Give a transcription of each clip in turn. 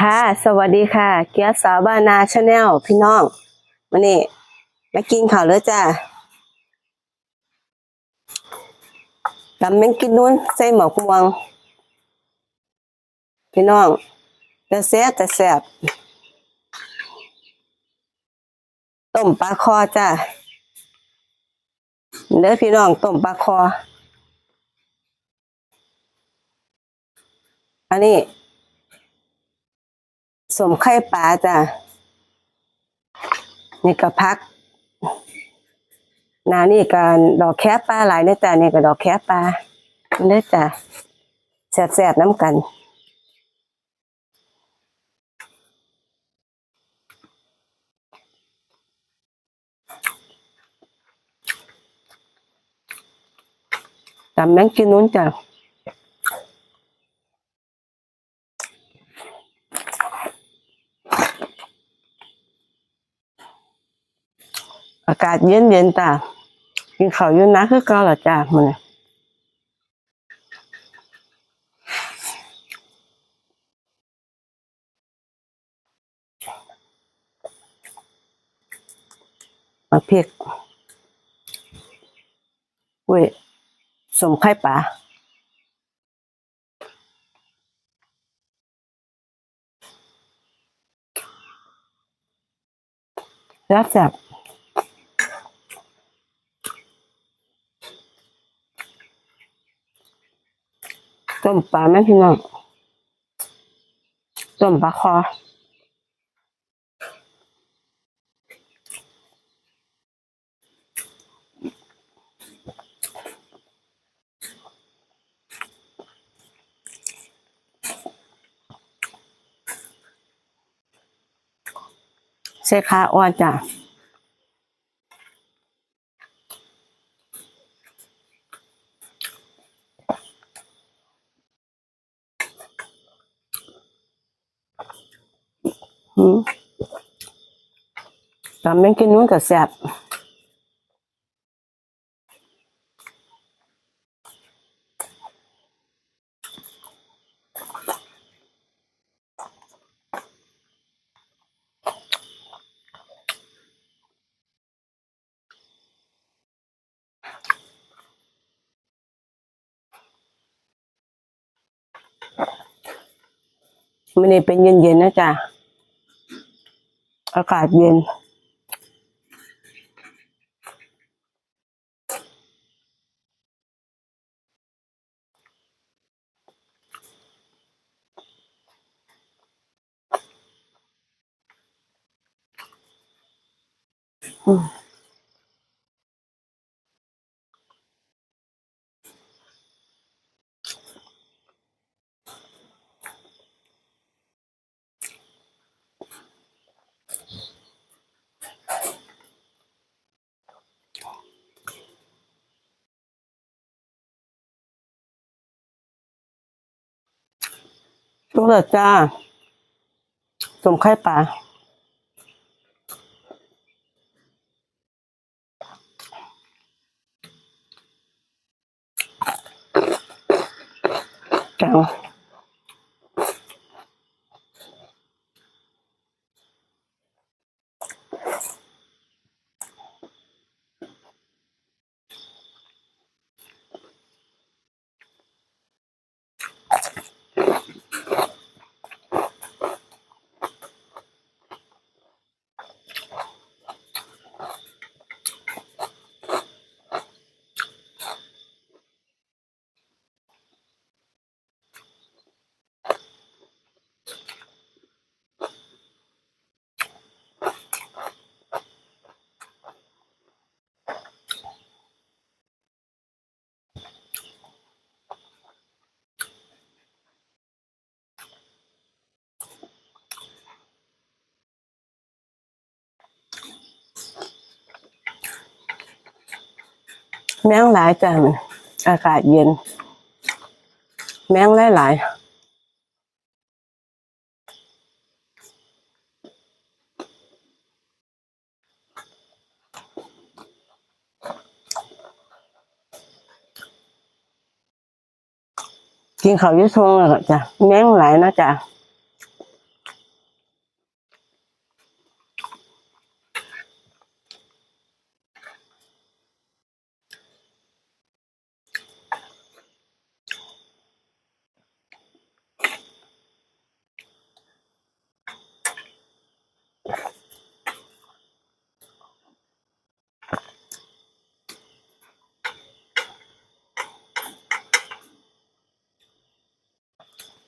ค่ะ สวัสดีค่ะ เกียรติสาวบ้านนาชาแนลพี่น้องวันนี้มากินข้าวเลยจ้าตำแมงกินนู้นใส่หมอกวง พี่น้องแต่แซ่บแต่แซ่บต้มปลาคอจ้าเด้อพี่น้องต้มปลาคอ อันนี้ สมไข่ปลาจ้ะนี่ก็พักนานี่ก็ดอกแคปลาหลายเด้อจ้ะนี่ก็ดอกแคปลาเด้อจ้ะแซ่บๆน้ำกันตำแมงกินนู้นจ้ะ อากาศเย็นเย็นจ้ะกินข้าวอยืนนะคือเก่าละจ้ะมันมาเพียกเว้ยสมไข่ปลาแล้วแซ่บ ต้มปลาแม่พี่น้องต้มปลาคอเสขาอ่อนจ้ะอืม ตำแม่งกินนู้นกับแซ่บมันนี่เป็นเย็นๆนะจ๊ะ อากาศเย็น อืม ลูกเหลือจ้าสมไข่ปลาจัง แมงหลายจ้ะมันอากาศเย็น แมงหลายหลายกินข้าวอยุ่ทงแล้วก็จ้ะแมงหลายนะจ้ะ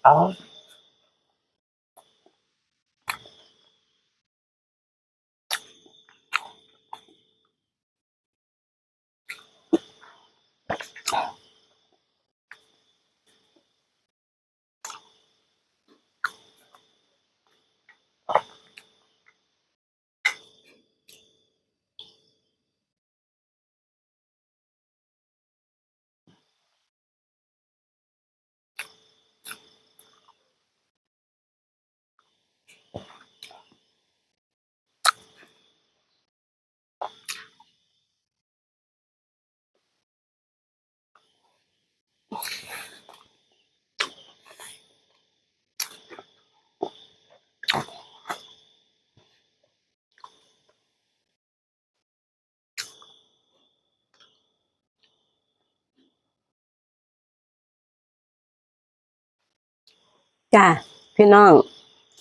เอา จ้าพี่น้อง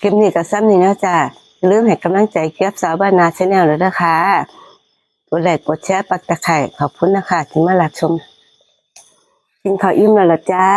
คลิปนี้ก็ซ้ำนี่นะจ้าอย่าลืมให้กำลังใจเกียบสาวบ้านนาชาแนลเลยนะคะกดไลค์กดแชร์ปักตะไคร่ขอบคุณนะคะที่มารับชมกินข้าวอิ่มแล้วล่ะจ้า